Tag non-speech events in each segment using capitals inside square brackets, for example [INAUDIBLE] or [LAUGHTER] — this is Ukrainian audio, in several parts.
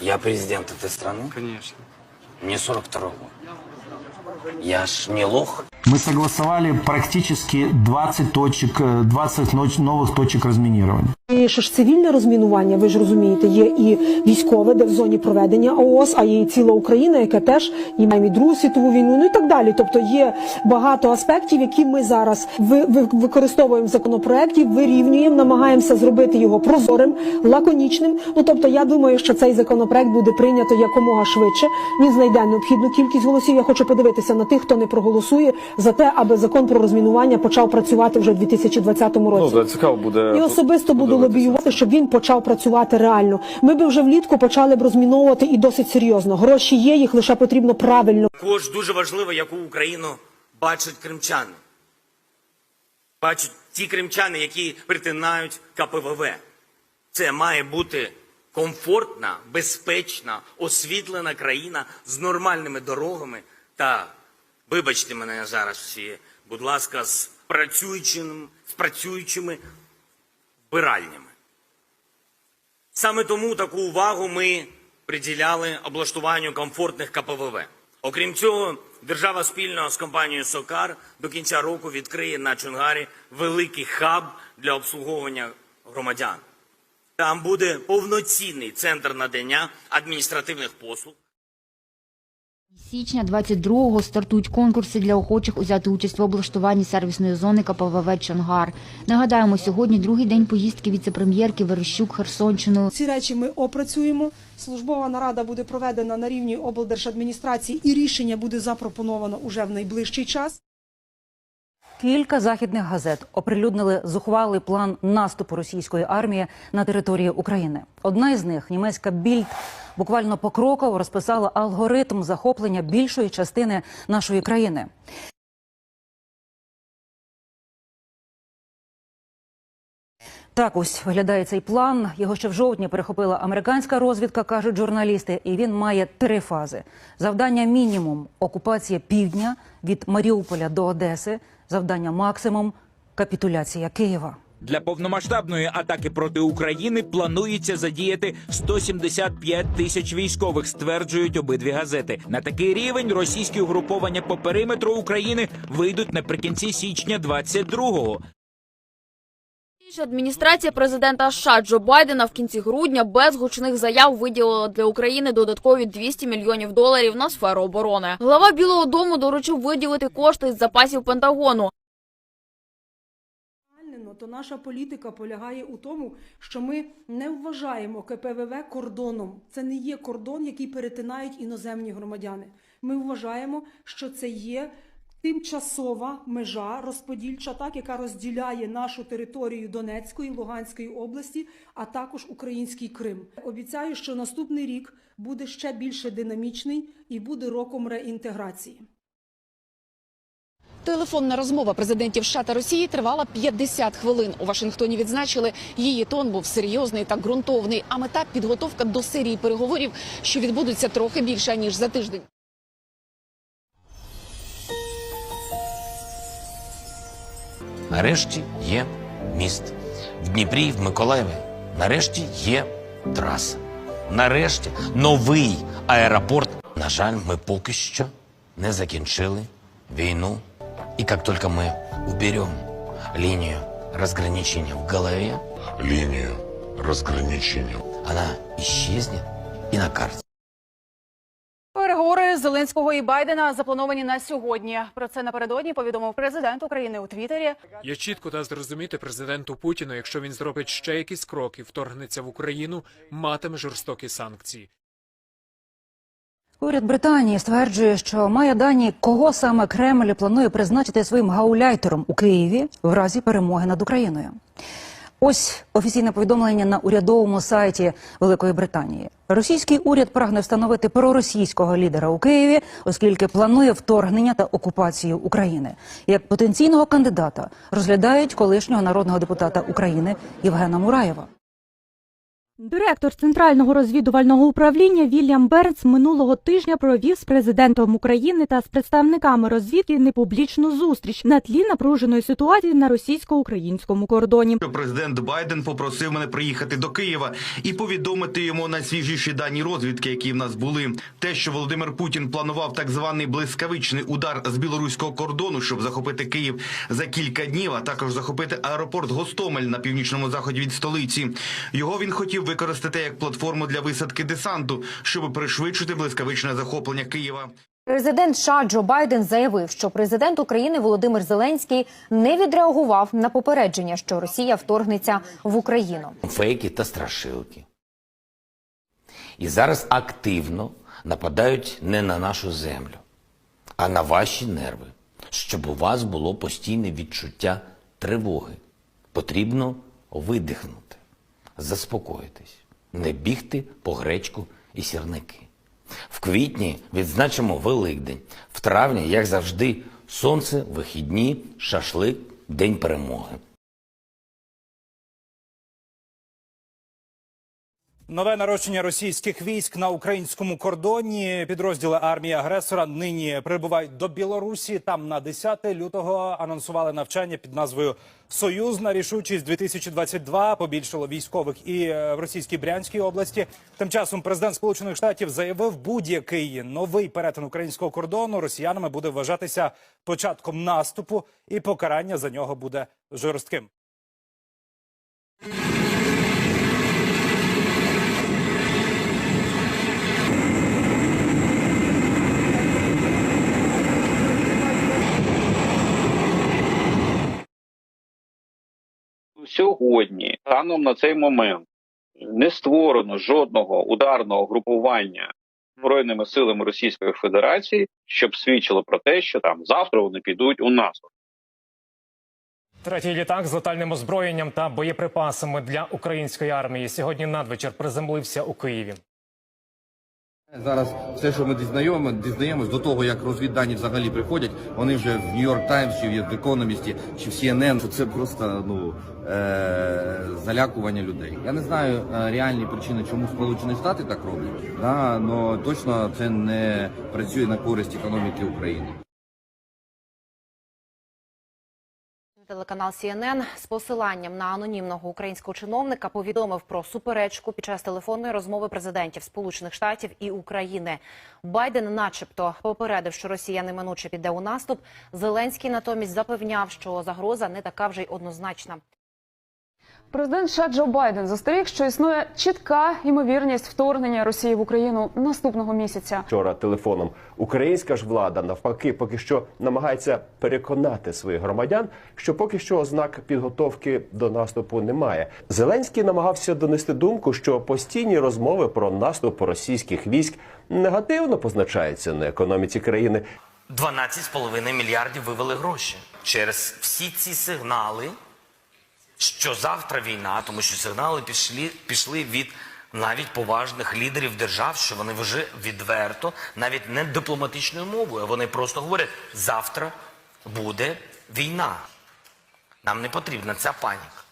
Я президент этой страны. Конечно. Мне 42 год. Я ж не лох. Мы согласовали практически 20 точек, э, 20 ноч- новых точек разминирования. Є ще ж цивільне розмінування, ви ж розумієте, є і військове, де в зоні проведення ООС, а є і ціла Україна, яка теж і має і Другу світову війну, ну і так далі. Тобто є багато аспектів, які ми зараз ви- ви- використовуємо в законопроекті, вирівнюємо, намагаємося зробити його прозорим, лаконічним. Ну тобто, я думаю, що цей законопроект буде прийнято якомога швидше. Він знайде необхідну кількість голосів. Я хочу подивитися на тих, хто не проголосує за те, аби закон про розмінування почав працювати вже в 2020 році. Ну, цікаво буде. І особисто буду лобіювати, щоб він почав працювати реально. Ми би вже влітку почали б розміновувати і досить серйозно. Гроші є, їх лише потрібно правильно Також дуже важливо, яку Україну бачать кримчани. Бачать ті кримчани, які притинають КПВВ. Це має бути комфортна, безпечна, освітлена країна з нормальними дорогами та, вибачте мене зараз всі, будь ласка, з працюючими, з працюючими вбиральнями. Саме тому таку увагу ми приділяли облаштуванню комфортних КПВВ. Окрім цього, держава спільно з компанією Сокар до кінця року відкриє на Чонгарі великий хаб для обслуговування громадян. Там буде повноцінний центр надання адміністративних послуг. Січня 22-го стартують конкурси для охочих узяти участь в облаштуванні сервісної зони КПВВ Чонгар. Нагадаємо, сьогодні другий день поїздки віцепрем'єрки Верещук Херсонщиною. ці речі. Ми опрацюємо. Службова нарада буде проведена на рівні облдержадміністрації, і рішення буде запропоновано уже в найближчий час. Кілька західних газет оприлюднили зухвалий план наступу російської армії на території України. Одна із них, німецька більд, буквально покроково розписала алгоритм захоплення більшої частини нашої країни. Так ось виглядає цей план. Його ще в жовтні перехопила американська розвідка, кажуть журналісти, і він має три фази: завдання мінімум окупація півдня від Маріуполя до Одеси, завдання максимум капітуляція Києва. Для повномасштабної атаки проти України планується задіяти 175 тисяч військових, стверджують обидві газети. На такий рівень російські угруповання по периметру України вийдуть наприкінці січня 22-го. Адміністрація президента США Джо Байдена в кінці грудня без гучних заяв виділила для України додаткові 200 мільйонів доларів на сферу оборони. Глава Білого Дому доручив виділити кошти з запасів Пентагону. То наша політика полягає у тому, що ми не вважаємо КПВВ кордоном. Це не є кордон, який перетинають іноземні громадяни. Ми вважаємо, що це є тимчасова межа розподільча, так яка розділяє нашу територію Донецької, Луганської області, а також український Крим. Обіцяю, що наступний рік буде ще більше динамічний і буде роком реінтеграції. Телефонна розмова президентів США та Росії тривала 50 хвилин. У Вашингтоні відзначили, її тон був серйозний та ґрунтовний. А мета підготовка до серії переговорів, що відбудуться трохи більше ніж за тиждень. Нарешті є міст. В Дніпрі, в Миколаєві. Нарешті є траса. Нарешті новий аеропорт. На жаль, ми поки що не закінчили війну. І як тільки ми уберемо лінію розграничення в голові, линию разграничения. вона исчезнет і на карті. Зеленського і Байдена заплановані на сьогодні. Про це напередодні повідомив президент України у Твіттері. Я чітко дасть зрозуміти президенту Путіну, якщо він зробить ще якісь кроки, вторгнеться в Україну, матиме жорстокі санкції. Уряд Британії стверджує, що має дані, кого саме Кремль планує призначити своїм гауляйтером у Києві в разі перемоги над Україною. Ось офіційне повідомлення на урядовому сайті Великої Британії. Російський уряд прагне встановити проросійського лідера у Києві, оскільки планує вторгнення та окупацію України. Як потенційного кандидата розглядають колишнього народного депутата України Євгена Мураєва. Директор центрального розвідувального управління Вільям Бернс минулого тижня провів з президентом України та з представниками розвідки непублічну зустріч на тлі напруженої ситуації на російсько-українському кордоні. Президент Байден попросив мене приїхати до Києва і повідомити йому найсвіжіші дані розвідки, які в нас були. Те, що Володимир Путін планував так званий блискавичний удар з білоруського кордону, щоб захопити Київ за кілька днів, а також захопити аеропорт Гостомель на північному заході від столиці. Його він хотів використати як платформу для висадки десанту, щоб пришвидшити блискавичне захоплення Києва. Президент США Джо Байден заявив, що президент України Володимир Зеленський не відреагував на попередження, що Росія вторгнеться в Україну. Фейки та страшилки. І зараз активно нападають не на нашу землю, а на ваші нерви, щоб у вас було постійне відчуття тривоги. Потрібно видихнути, заспокоїтись, не бігти по гречку і сірники. В квітні відзначимо Великдень, в травні, як завжди, сонце, вихідні, шашлик, День перемоги. Нове нарощення російських військ на українському кордоні. Підрозділи армії агресора нині прибувають до Білорусі. Там на 10 лютого анонсували навчання під назвою Союзна рішучість 2022 Побільшало військових і е, в російській Брянській області. Тим часом президент Сполучених Штатів заявив, будь-який новий перетин українського кордону росіянами буде вважатися початком наступу, і покарання за нього буде жорстким. Сьогодні, станом на цей момент, не створено жодного ударного групування збройними силами Російської Федерації, щоб свідчило про те, що там завтра вони підуть у нас. Третій літак з летальним озброєнням та боєприпасами для української армії сьогодні надвечір приземлився у Києві. Зараз все, що ми дізнаємо, дізнаємось до того, як розвіддані взагалі приходять, вони вже в Нью-Йорк Таймс, чи в Економісті, чи в CNN, що це просто ну е- залякування людей. Я не знаю е, реальні причини, чому Сполучені Штати так роблять, да, але точно це не працює на користь економіки України. Телеканал CNN з посиланням на анонімного українського чиновника повідомив про суперечку під час телефонної розмови президентів Сполучених Штатів і України. Байден, начебто, попередив, що Росія неминуче піде у наступ. Зеленський натомість запевняв, що загроза не така вже й однозначна. Президент США Джо Байден застеріг, що існує чітка ймовірність вторгнення Росії в Україну наступного місяця. вчора телефоном. Українська ж влада навпаки поки що намагається переконати своїх громадян, що поки що ознак підготовки до наступу немає. Зеленський намагався донести думку, що постійні розмови про наступ російських військ негативно позначаються на економіці країни. 12,5 мільярдів вивели гроші через всі ці сигнали, що завтра війна, тому що сигнали пішли, пішли від навіть поважних лідерів держав, що вони вже відверто, навіть не дипломатичною мовою, вони просто говорять: завтра буде війна. Нам не потрібна ця паніка.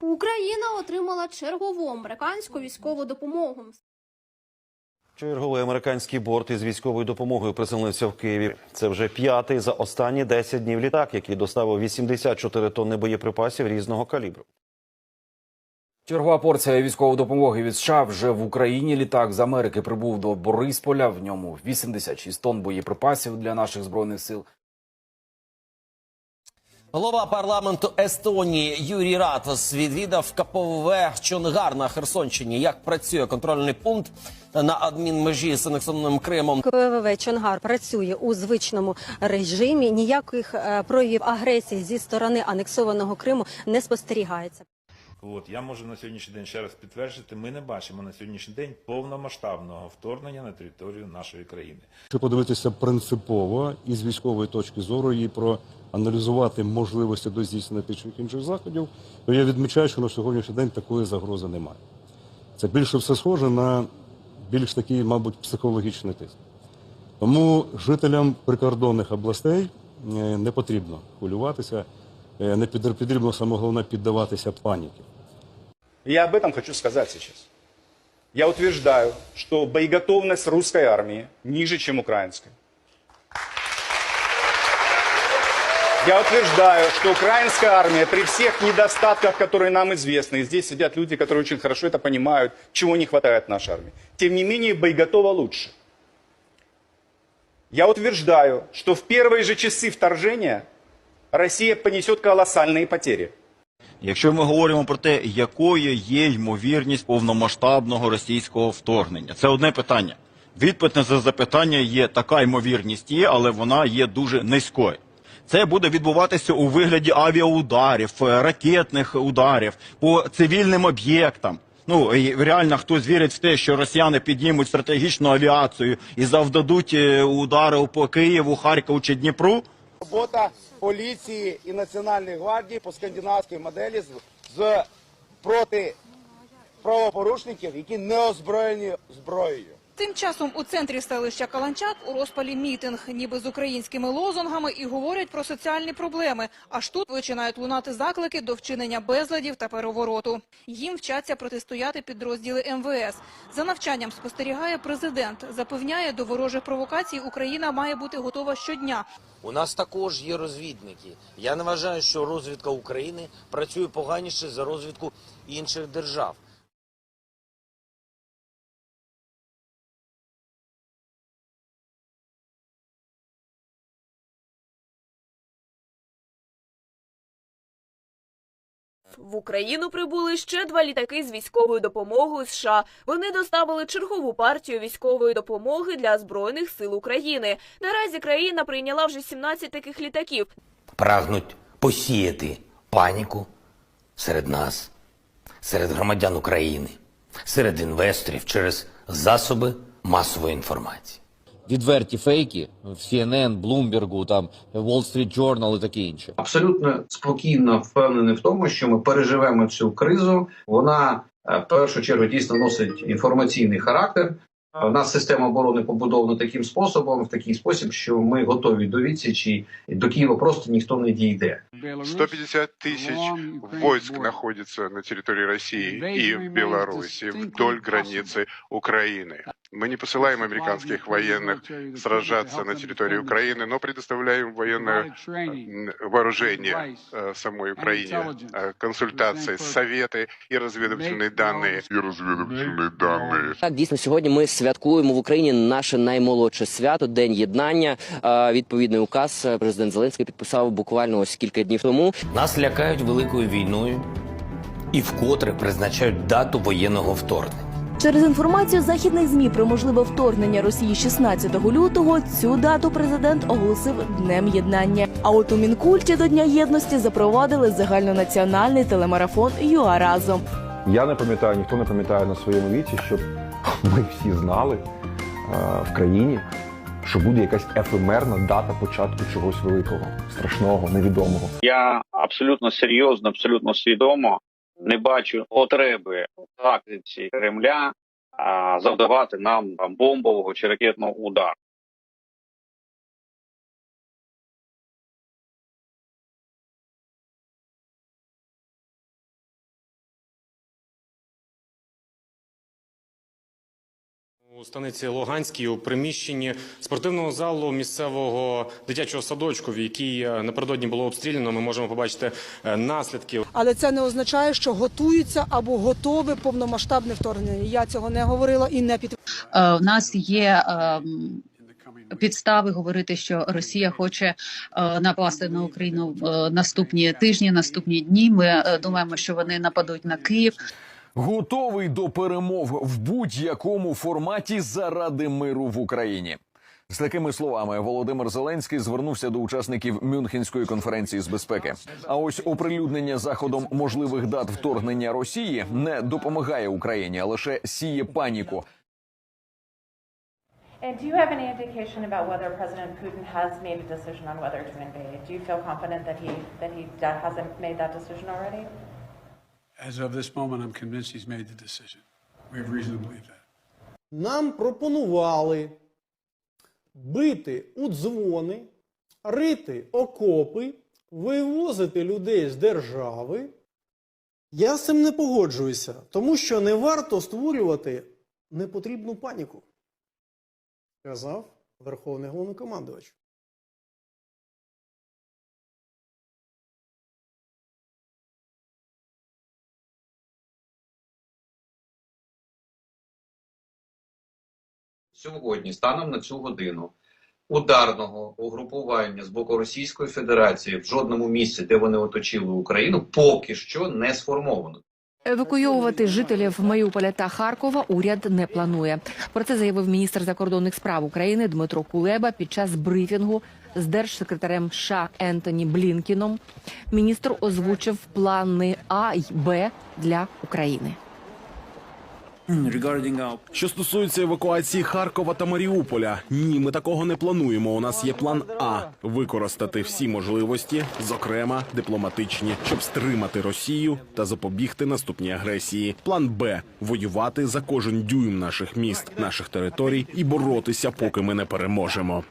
Україна отримала чергову американську військову допомогу. Черговий американський борт із військовою допомогою приземлився в Києві. Це вже п'ятий за останні 10 днів літак, який доставив 84 тонни боєприпасів різного калібру. Чергова порція військової допомоги від США вже в Україні. Літак з Америки прибув до Борисполя. В ньому 86 тонн боєприпасів для наших збройних сил. Голова парламенту Естонії Юрій Ратос відвідав КПВВ Чонгар на Херсонщині. Як працює контрольний пункт на адмінмежі з анексованим Кримом? КПВВ Чонгар працює у звичному режимі. Ніяких е, проявів агресії зі сторони анексованого Криму не спостерігається. От я можу на сьогоднішній день ще раз підтвердити, ми не бачимо на сьогоднішній день повномасштабного вторгнення на територію нашої країни. Якщо подивитися принципово і з військової точки зору і проаналізувати можливості до здійснення тих інших заходів, то я відмічаю, що на сьогоднішній день такої загрози немає. Це більше все схоже на більш такий, мабуть, психологічний тиск. Тому жителям прикордонних областей е, не потрібно хвилюватися, е, не потрібно саме головне піддаватися паніки. Я об этом хочу сказать сейчас. Я утверждаю, что боеготовность русской армии ниже, чем украинской. Я утверждаю, что украинская армия при всех недостатках, которые нам известны, и здесь сидят люди, которые очень хорошо это понимают, чего не хватает нашей армии, тем не менее боеготова лучше. Я утверждаю, что в первые же часы вторжения Россия понесет колоссальные потери. Якщо ми говоримо про те, якою є ймовірність повномасштабного російського вторгнення, це одне питання. Відповідь на це запитання є така ймовірність є, але вона є дуже низькою. Це буде відбуватися у вигляді авіаударів, е, ракетних ударів по цивільним об'єктам. Ну і реально хтось вірить в те, що росіяни піднімуть стратегічну авіацію і завдадуть е, удари по Києву, Харкову чи Дніпру. Робота поліції і Національної гвардії по скандинавській моделі з, з проти правопорушників, які не озброєні зброєю. Тим часом у центрі селища Каланчак у розпалі мітинг, ніби з українськими лозунгами, і говорять про соціальні проблеми. Аж тут починають лунати заклики до вчинення безладів та перевороту. Їм вчаться протистояти підрозділи МВС. За навчанням спостерігає президент. Запевняє, до ворожих провокацій Україна має бути готова щодня. У нас також є розвідники. Я не вважаю, що розвідка України працює поганіше за розвідку інших держав. В Україну прибули ще два літаки з військовою допомогою США. Вони доставили чергову партію військової допомоги для збройних сил України. Наразі країна прийняла вже 17 таких літаків. Прагнуть посіяти паніку серед нас, серед громадян України, серед інвесторів через засоби масової інформації відверті фейки в CNN, Bloomberg, там Wall Street Journal і таке інше. абсолютно спокійно впевнений в тому, що ми переживемо цю кризу. Вона е, в першу чергу дійсно носить інформаційний характер. Е, У нас система оборони побудована таким способом, в такий спосіб, що ми готові до відсічі і до Києва просто ніхто не дійде. 150 тысяч войск находится на территории России и в Беларуси вдоль границы Украины. Мы не посылаем американских военных сражаться на территории Украины, но предоставляем военное м, вооружение э, самой Украине, э, консультации, советы и разведывательные данные. И разведывательные данные. Так, дійсно, сьогодні ми святкуємо в Україні наше наймолодше свято День єднання. Е, Відповідний указ е, президент Зеленський підписав буквально ось кілька днів тому. Нас лякають великою війною і вкотре призначають дату воєнного вторгнення. Через інформацію західних змі про можливе вторгнення Росії 16 лютого цю дату президент оголосив днем єднання. А от у мінкульті до Дня єдності запровадили загальнонаціональний телемарафон ЮА разом. Я не пам'ятаю, ніхто не пам'ятає на своєму віці, щоб [LAUGHS] ми всі знали е, в країні, що буде якась ефемерна дата початку чогось великого, страшного, невідомого. Я абсолютно серйозно, абсолютно свідомо не бачу потреби в тактиці Кремля завдавати нам там бомбового чи ракетного удару. У станиці Луганській у приміщенні спортивного залу місцевого дитячого садочку, в який е, напередодні було обстріляно, ми можемо побачити е, наслідки. Але це не означає, що готується або готове повномасштабне вторгнення. Я цього не говорила і не під Е, У нас є ем, підстави говорити, що Росія хоче е, напасти на Україну в наступні тижні, наступні дні. Ми е, думаємо, що вони нападуть на Київ. Готовий до перемов в будь-якому форматі заради миру в Україні. З такими словами Володимир Зеленський звернувся до учасників Мюнхенської конференції з безпеки. А ось оприлюднення заходом можливих дат вторгнення Росії не допомагає Україні, а лише сіє паніку. And do you have any indication about whether President Putin has made a decision on whether to invade? Do you feel confident that he that he hasn't made that decision already? As of this moment, I'm convinced he's made the decision. We have reason to believe that. Нам пропонували бити у дзвони, рити окопи, вивозити людей з держави Я з цим не погоджуюся, тому що не варто створювати непотрібну паніку, сказав Верховний головнокомандувач. Сьогодні, станом на цю годину, ударного угрупування з боку Російської Федерації в жодному місці, де вони оточили Україну, поки що не сформовано. Евакуйовувати жителів Маріуполя та Харкова уряд не планує. Про це заявив міністр закордонних справ України Дмитро Кулеба під час брифінгу з держсекретарем США Ентоні Блінкіном. Міністр озвучив плани А й Б для України. Що стосується евакуації Харкова та Маріуполя, ні, ми такого не плануємо. У нас є план А використати всі можливості, зокрема дипломатичні, щоб стримати Росію та запобігти наступній агресії. План Б воювати за кожен дюйм наших міст, наших територій і боротися, поки ми не переможемо.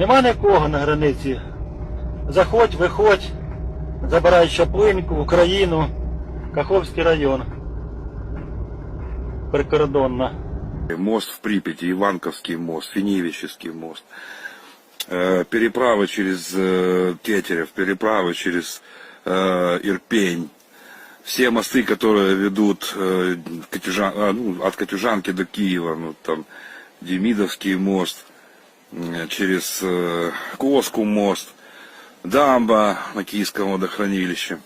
Нема нікого на границі. Заходь, виходь, забирай Чаплинку, Україну, Каховський район. Прикордонна. Мост в Припяти, Иванковский мост, Финевический мост. Э, Переправы через э, Тетерев, переправы через э, Ирпень. Все мосты, которые ведут э, Катюжан- а, ну, от Катюжанки до Киева, ну, там Демидовский мост, м, через э, Коску мост, дамба на Киевском водохранилище.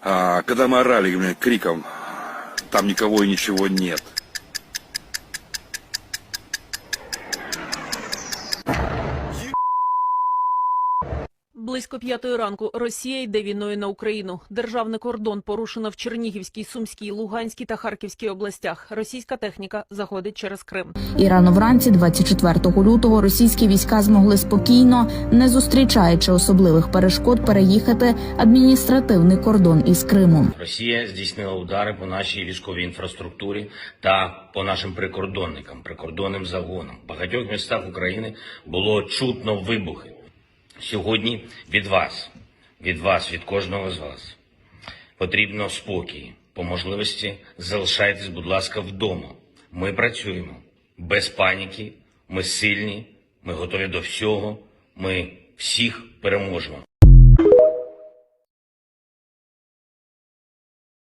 А, когда мы орали криком, там никого и ничего нет. Близько п'ятої ранку Росія йде війною на Україну. Державний кордон порушено в Чернігівській, Сумській, Луганській та Харківській областях. Російська техніка заходить через Крим. І рано вранці, 24 лютого, російські війська змогли спокійно, не зустрічаючи особливих перешкод, переїхати адміністративний кордон із Криму. Росія здійснила удари по нашій військовій інфраструктурі та по нашим прикордонникам, прикордонним загонам. В багатьох містах України було чутно вибухи. Сьогодні від вас, від вас, від кожного з вас потрібно спокій. По можливості залишайтесь, будь ласка, вдома. Ми працюємо без паніки. Ми сильні, ми готові до всього. Ми всіх переможемо.